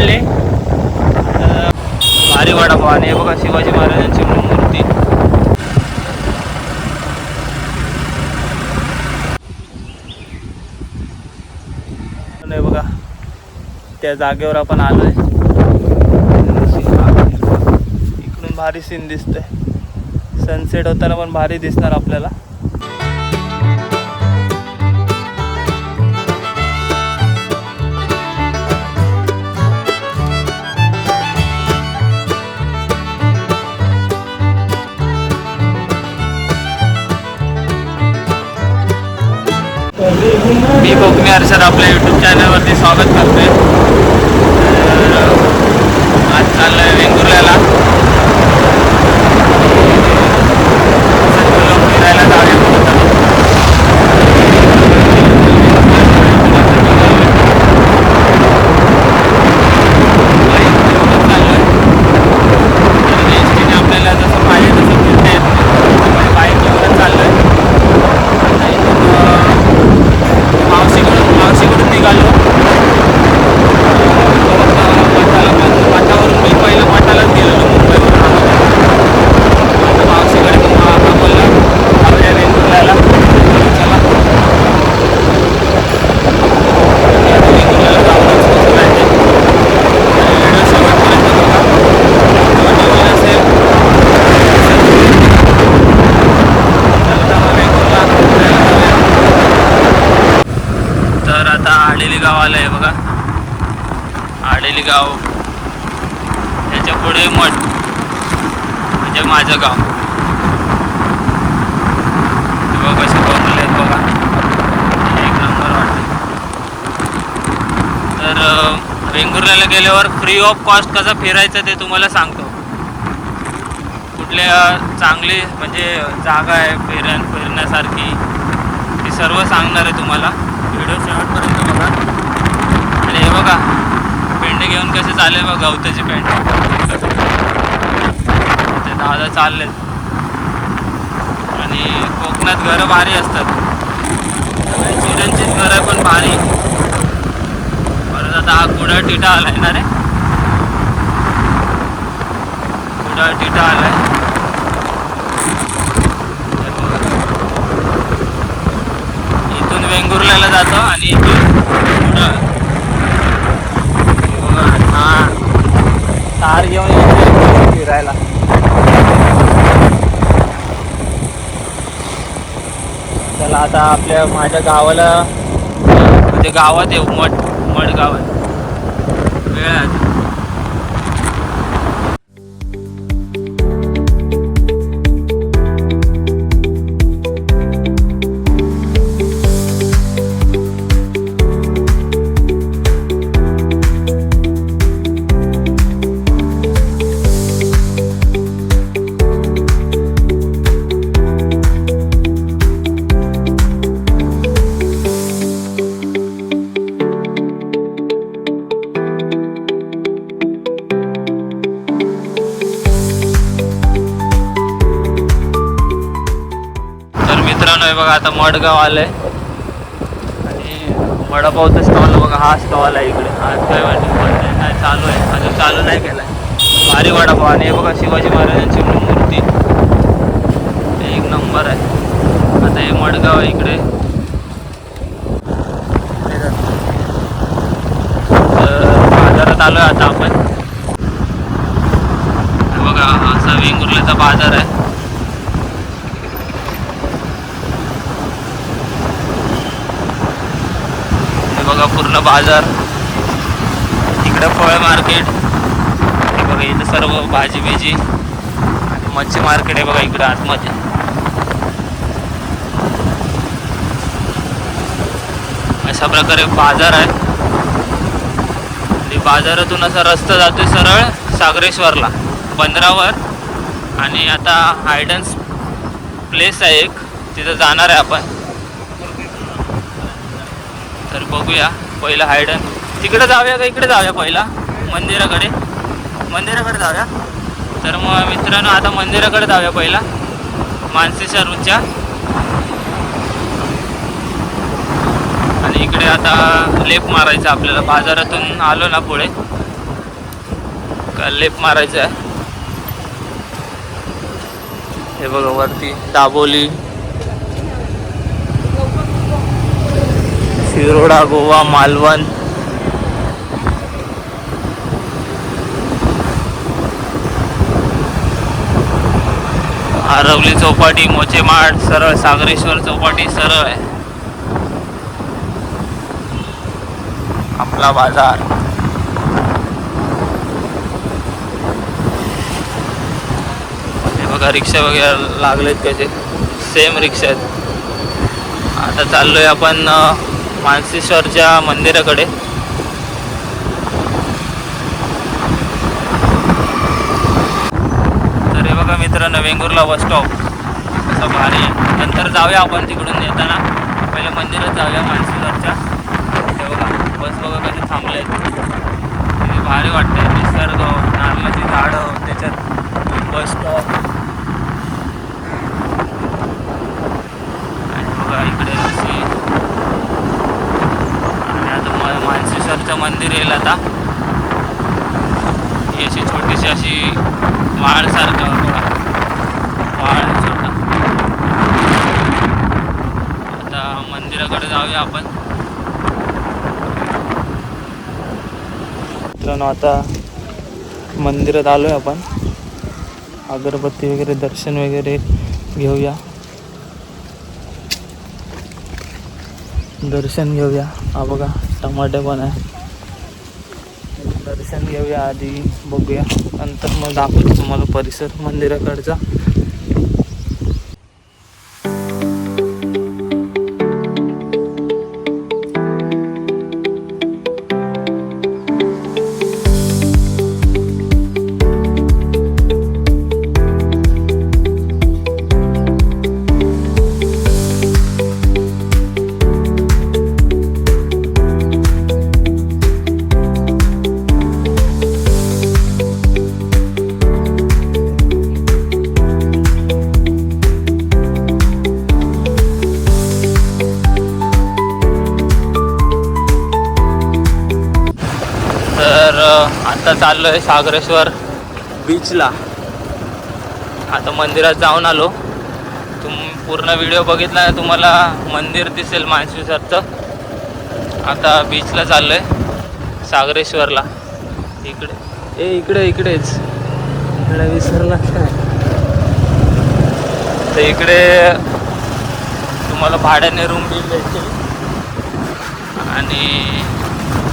आणले भारी वडापाव आणि हे बघा शिवाजी महाराजांची मूर्ती. नाही बघा त्या जागेवर आपण आलोय. इकडून भारी सीन दिसतंय. सनसेट होताना पण भारी दिसणार आपल्याला. मी कोकणी हर्षद आपल्या यूट्यूब चॅनलवरती स्वागत करतोय तर, आज चाललोय वेंगुर्ल्याला सर्व लोक फिरायला जाऊया म्हणत आहेत. चाललोय. तर एसटीने आपल्याला जसं पाहिजे तसं फिरता येत नाही. बाईक घेऊनच चाललोय आता इथून अं, मावशीकडून मावशीकडून निघालो मठाला मठावरून मी पहिलं मठालाच गेलेलो मुंबईवरून आता मावशीकडे मग मामा बोलला आपल्या वेंगुर्ल्याला चला वेंगुर्ल्याला जाऊनच कसं राहते व्हिडिओ शेवटपर्यंत बघा नवीन असेल चला मग वेंगुर्ला फिरायला जाऊया. तर आता आडेली गाव आलं आहे बघा आडेली गाव त्याच्या पुढे मठ म्हणजे माझं गाव हे बघा कसे बनवले आहेत बघा एक नंबर वाटते तर वेंगुर्ल्याला गेल्यावर फ्री ऑफ कॉस्ट कसं फिरायचं ते तुम्हाला सांगतो. कुठल्या चांगली म्हणजे जागा आहे फिर फिरण्यासारखी ती सर्व सांगणार आहे तुम्हाला. व्हिडिओ शेवटपर्यंत बघा. आणि हे बघा पेंडे घेऊन कसे चालले बघा गवताची पेंड. ते दादा चाललेत. आणि कोकणात घरं भारी असतात. चिऱ्यांचीच घरं पण भारी. आता हा कुडाळ टिटा आलाय ना रे? कुडाळ टिटा आलाय. इथून वेंगुर्ल्याला जातो आणि इथून पुढं हा. घेऊन येतो फिरायला. चला आता आपल्या माझ्या गावाला म्हणजे गावात येऊ मठ मठ आहे वेळ आहे बघा आता मडगाव आलंय. आणि वडापावचा स्टॉल बघा हा स्टॉल आहे इकडे. आज काय वाटत? नाही चालू आहे. अजून चालू नाही केलाय. भारी वडापाव. आणि हे बघा शिवाजी महाराजांची मूर्ती. एक नंबर आहे. आता हे मडगाव आहे इकडे. तर बाजारात आलोय आता आपण. बघा असा वेंगुर्ल्याचा बाजार आहे हे बघा बाजार. इकडे फळ मार्केट हे बघा इथं सर्व भाजी बिजी. आणि मच्छी मार्केट आहे बघा इकडं आतमध्ये. अशा प्रकारे बाजार आहे. आणि बाजारातून असा रस्ता जातोय सरळ सागरेश्वरला बंदरावर. आणि आता हायडन्स प्लेस आहे एक. तिथं जाणार आहे आपण. तर बघूया. पहिलं हायडन तिकडे जाऊया का? इकडे जाऊया पहिला. मंदिराकडे. मंदिराकडे जाऊया. तर मग मित्रांनो आता मंदिराकडे जाऊया पहिला. मानसेच्या रूटच्या आणि इकडे आता लेप मारायचा आपल्याला. बाजारातून आलो ना पुढे. का लेप मारायचा आहे? हे बघा वरती दाबोली. शिरोडा गोवा मालवण. आरवली चौपाटी मोचेमाड सरळ सागरेश्वर चौपाटी सरळ. आहे आपला बाजार. हे बघा रिक्षा वगैरे लागलेत कसे. सेम रिक्षा आहेत आता चाललोय आपण मानसेश्वरच्या मंदिराकडे. तर हे बघा मित्रांनो वेंगुर्ला बस स्टॉप असं भारी आहे. नंतर जाऊया आपण तिकडून येताना पहिले मंदिरात जाऊया मानसेश्वरच्या. हे बघा बस बघा कधी थांबले भारी वाटतंय. निसर्ग नारळाची झाडं त्याच्यात बस स्टॉप आणि बघा इकडे अशी आणि आता म- मानसेश्वरचं मंदिर येईल आता ही अशी छोटीशी अशी वाळसारखं बघा वाळ आहे छोटा आता मंदिराकडे जाऊया आपण मित्रांनो आता मंदिरात आलोय आपण. अगरबत्ती वगैरे दर्शन वगैरे घेऊया. दर्शन घेऊया. हा बघा टमाटे पण आहे. दर्शन घेऊया आधी बघूया. नंतर मग दाखवतो तुम्हाला परिसर मंदिराकडचा. आता आता चाललोय सागरेश्वर बीचला आता मंदिरात जाऊन आलो. तुम पूर्ण व्हिडिओ बघितला तुम्हाला मंदिर दिसेल मानसेश्वरचं आता बीचला चाललोय सागरेश्वरला. इकडे. ए इकडे इकडेच. इकडे विसरला काय तर इकडे तुम्हाला भाड्याने रूम बिल द्यायचे आणि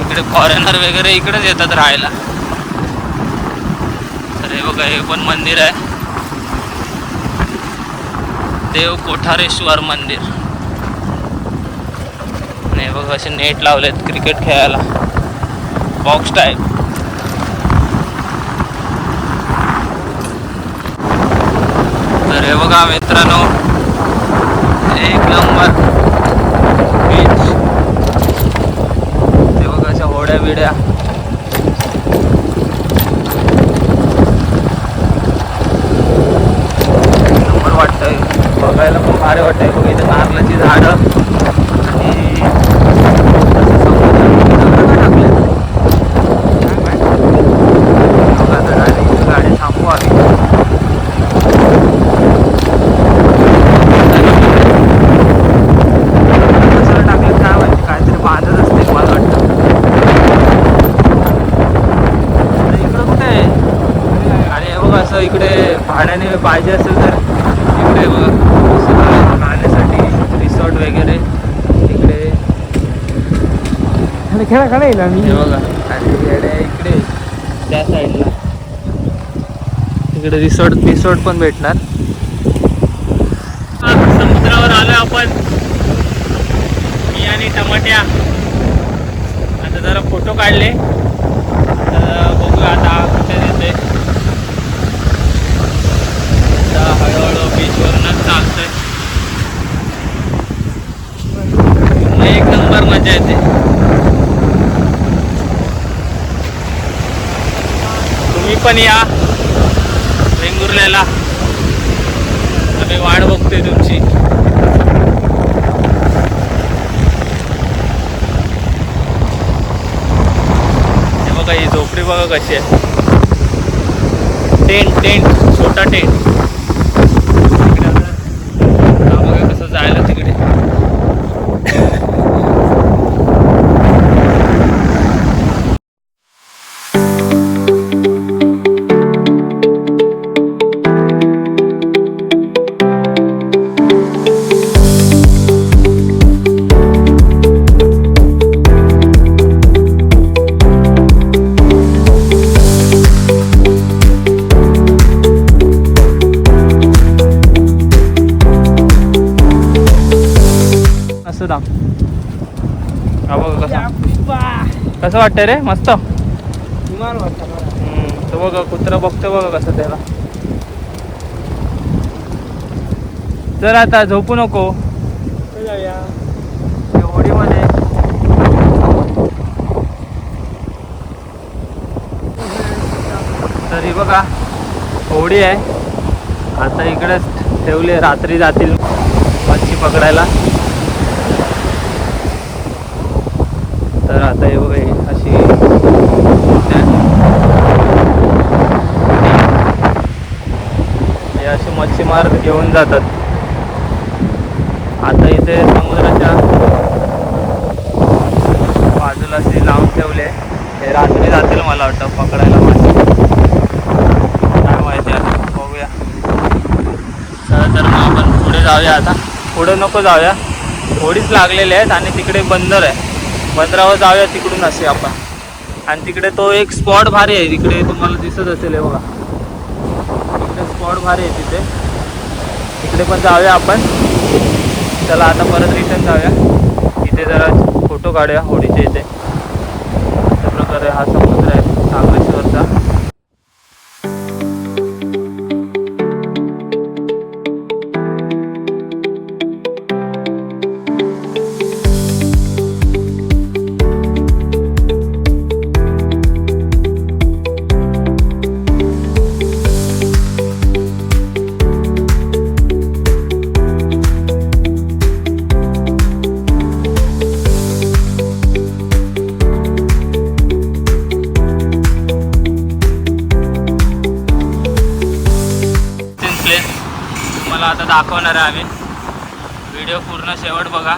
इकडे फॉरेनर वगैरे इकडेच येतात राहायला. तर हे बघा हे पण मंदिर आहे. देव कोठारेश्वर मंदिर. आणि बघा असे नेट लावलेत क्रिकेट खेळायला. बॉक्स टाईप तर हे बघा मित्रांनो एक नंबर बीच ते बघा बिड्या नंबर वाटतंय. बघायला पण भारी वाटतंय. बघ इथं नारळाची झाडं आणि असं समुद्र टाकले बघा आता गाडी गाडी थांबवा आली कशाला टाकले काय माहिती काहीतरी बांधत असते मला वाटतं अरे इकडं कुठे आहे आणि हे बघा असं इकडे भाड्याने पाहिजे असेल तर इकडे बघा. राहण्यासाठी रिसॉर्ट वगैरे. इकडे. खेळा का नाही ना हे बघा. आणि इकडे इकडे. त्या साईडला इकडे रिसॉर्ट रिसॉर्ट पण भेटणार. समुद्रावर आलोय आपण. मी आणि टमाट्या. आता जरा फोटो काढले तर बघूया आता कुठे देते आता हळूहळू बीचवरूनच चालतंय एक नंबर मजा येते तुम्ही या वेंगुर्ल्याला. आम्ही वाट बघतोय तुमची. बघा ही झोपडी बघा कशी आहे. टेंट टेंट छोटा टेंट. वाटतंय रे मस्त. तो बघा कुत्रा बघतो बघा कसं त्याला. चल आता झोपू नको. होडीमध्ये तरी बघा होडी आहे. आता इकडेच ठेवले रात्री जातील मच्छी पकडायला. तर आता हे बघा असे मच्छीमार घेऊन जातात. आता इथे समुद्राच्या बाजूला असे लावून ठेवले. हे रात्री जातील मला वाटतं पकडायला मासे काय माहिती आता बघूया. चला तर मग आपण पुढे जाऊया आता. पुढे नको जाऊया. होडीच लागलेले आहेत आणि तिकडे बंदर आहे. बंदरावर जाऊया तिकडून असे आपण. आणि तिकडे तो एक स्पॉट भारी आहे. तिकडे तुम्हाला दिसत असेल हे बघा. स्पॉट भारी आहे तिथे. तिकडे पण जाऊया आपण. चला आता परत रिटर्न जाऊया. इथे जरा फोटो काढूया होडीच्या इथे. दाखवणार आहे आम्ही. व्हिडिओ पूर्ण शेवट बघा.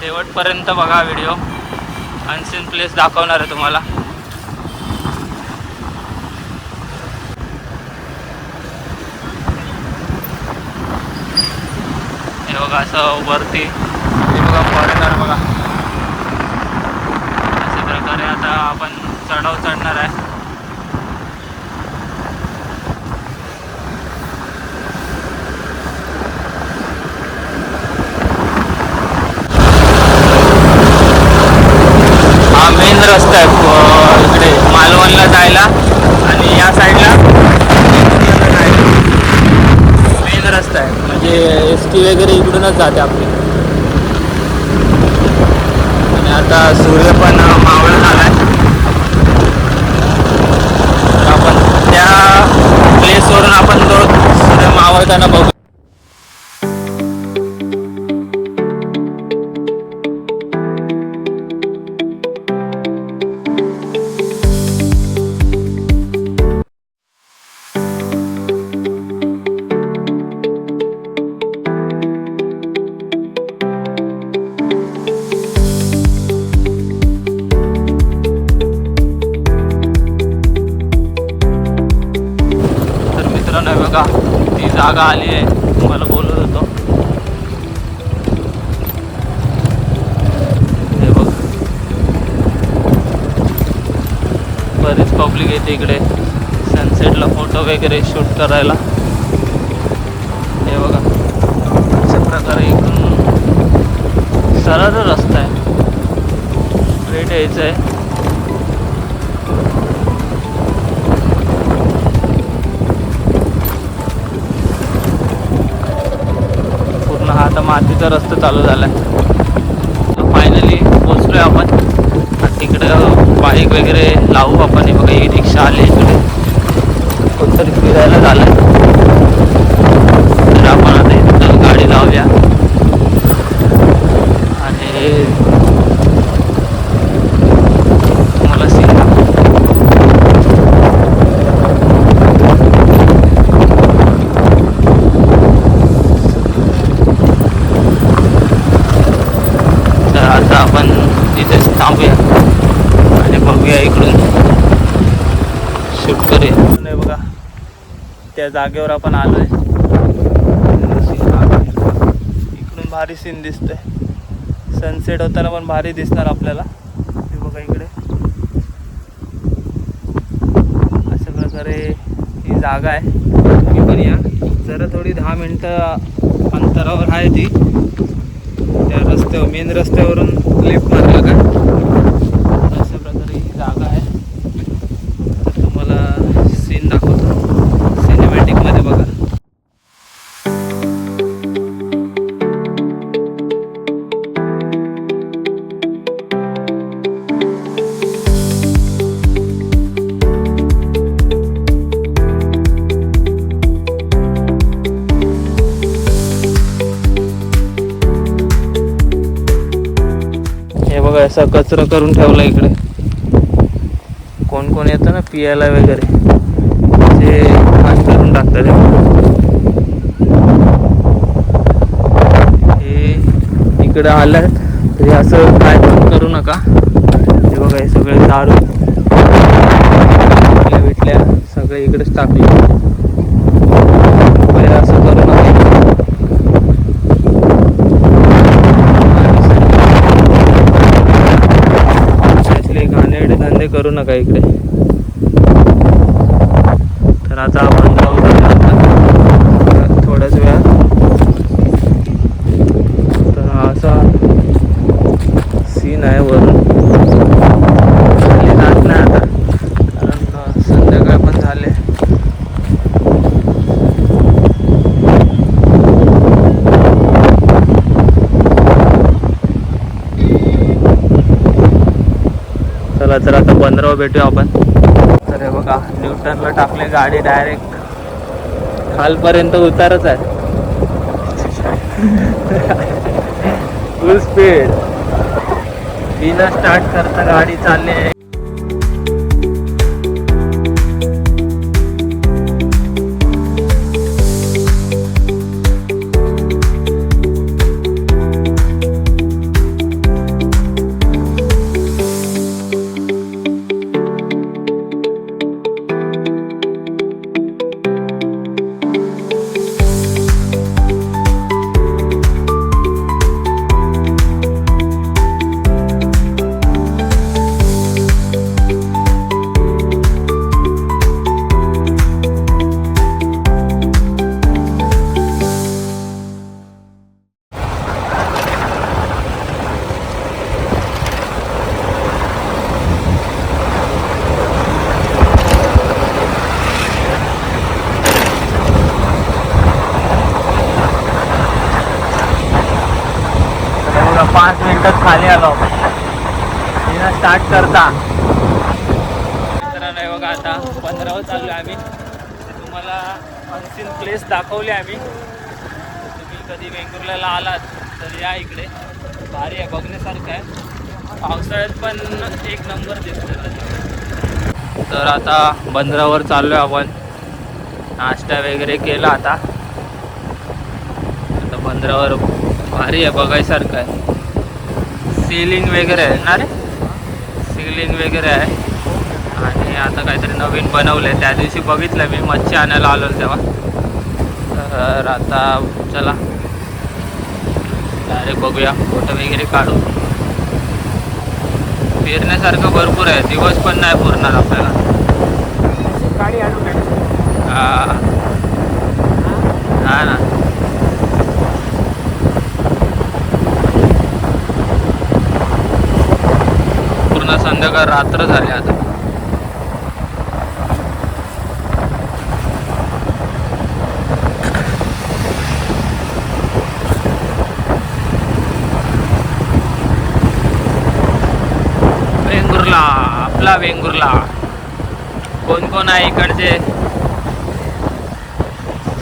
शेवटपर्यंत बघा व्हिडिओ अनसीन प्लेस दाखवणार आहे तुम्हाला. हे बघा असं वरती हे बघा फॉरेनर बघा. अशा प्रकारे आता आपण चढाव चढणार आहे हा मेन रस्ता आहे प- इकडे मालवणला जायला आणि या साईडला मेन रस्ता आहे म्हणजे एस टी वगैरे इकडूनच जाते आपली. आणि आता सूर्य पण वगैरे शूट करायला. हे बघा. अशा प्रकारे इकडून सरळ रस्ता आहे. स्ट्रेट यायचं आहे. पूर्ण हा आता मातीचा रस्ता चालू झाला आहे फायनली पोचलोय आपण तिकडं बाईक वगैरे लावू आपण. हे बघा ही रिक्षा आली इकडे. कोणतरी फिरायला झालं तर आपण आता गाडी लावूया. आणि तुम्हाला सीन आपण इथेच थांबूया आणि बघूया इकडून शूट करूया नाही बघा त्या जागेवर आपण आलोय. इकडून भारी सीन दिसतोय. सनसेट होताना पण भारी दिसणार आपल्याला. हे बघा इकडे. अशा प्रकारे ही जागा आहे. तुम्ही पण या. जरा थोडी दहा मिनटं अंतरावर आहे ती. त्या रस्त्यावर मेन रस्त्यावरून लेफ्ट असा कचरा करून ठेवला इकडे. कोण कोण येतं ना पियाला वगैरे? ते घाण करून टाकतात. हे इकडं हे आलं तरी असं काय पण करू नका. हे बघा हे सगळे दारू. भेटल्या भेटल्या सगळे इकडेच टाकले पहिले असं करू नका असले घाणेरडे धंदे करू नका इकडे तर आता आपण जाऊ आता थोड्याच वेळात तर हा असा सीन आहे वरून खाली जात नाही आता कारण अं, संध्याकाळ पण झाले चला तर आता पंधरावर भेटूया आपण. तर हे बघा न्यूटनला टाकले गाडी डायरेक्ट खालपर्यंत उतारच आहे. फुल स्पीड बिना स्टार्ट करता गाडी चालली बिना स्टार्ट करता. मित्रांनो बघा आता पंधरावर चाललो आहे आम्ही. तुम्हाला अनसीन प्लेस दाखवले आम्ही. तुम्ही कधी वेंगुर्ल्याला आलात तर या इकडे. भारी आहे बघण्यासारखं आहे. पावसाळ्यात पण एक नंबर दिसतो तर आता बंदरावर चाललो आहे आपण. नाश्ता वगैरे केला आता. आता बंदरावर भारी आहे बघायसारखं आहे. सिलिंग वगैरे आहे ना रे? सिलिंग वगैरे आहे. आणि आता काहीतरी नवीन बनवलं आहे त्या दिवशी बघितलं मी मच्छी आणायला आलो तेव्हा. तर आता चला. डायरेक्ट बघूया फोटो वगैरे काढू. फिरण्यासारखं भरपूर आहे. दिवस पण नाही पुरणार आपल्याला. हा. हा ना. पूर्ण संध्याकाळ रात्र झाली आता. वेंगुर्ला आपला वेंगुर्ला. कोण कोण आहे इकडचे?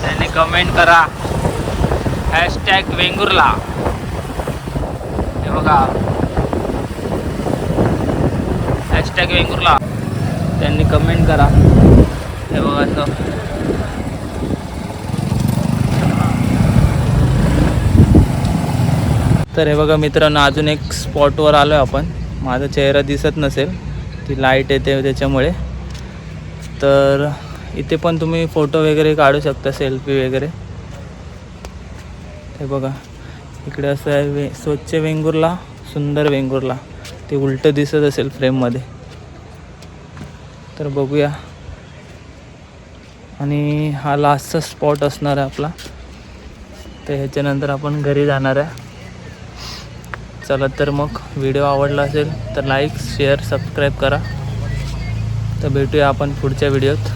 त्यांनी कमेंट करा. हॅशटॅग वेंगुर्ला. हे बघा. हॅशटॅग वेंगुर्ला. त्यांनी कमेंट करा. हे बघा असं. तर हे बघा मित्रांनो अजून एक स्पॉटवर आलो आहे आपण. माझा चेहरा दिसत नसेल. ती लाइट येते त्याच्यामुळे. तर इथे पण तुम्ही फोटो वगैरे काढू शकता सेल्फी वगैरे. हे बघा. इकडे असं आहे वे स्वच्छ वेंगुर्ला सुंदर वेंगुर्ला. ते उलटं दिसत असेल फ्रेममध्ये तर बघूया. आणि हा लास्टचा स्पॉट असणार आहे आपला. तर ह्याच्यानंतर आपण घरी जाणार आहे. चला तर मग व्हिडिओ आवडला असेल तर लाईक शेअर सबस्क्राईब करा. तर भेटूया आपण पुढच्या व्हिडिओत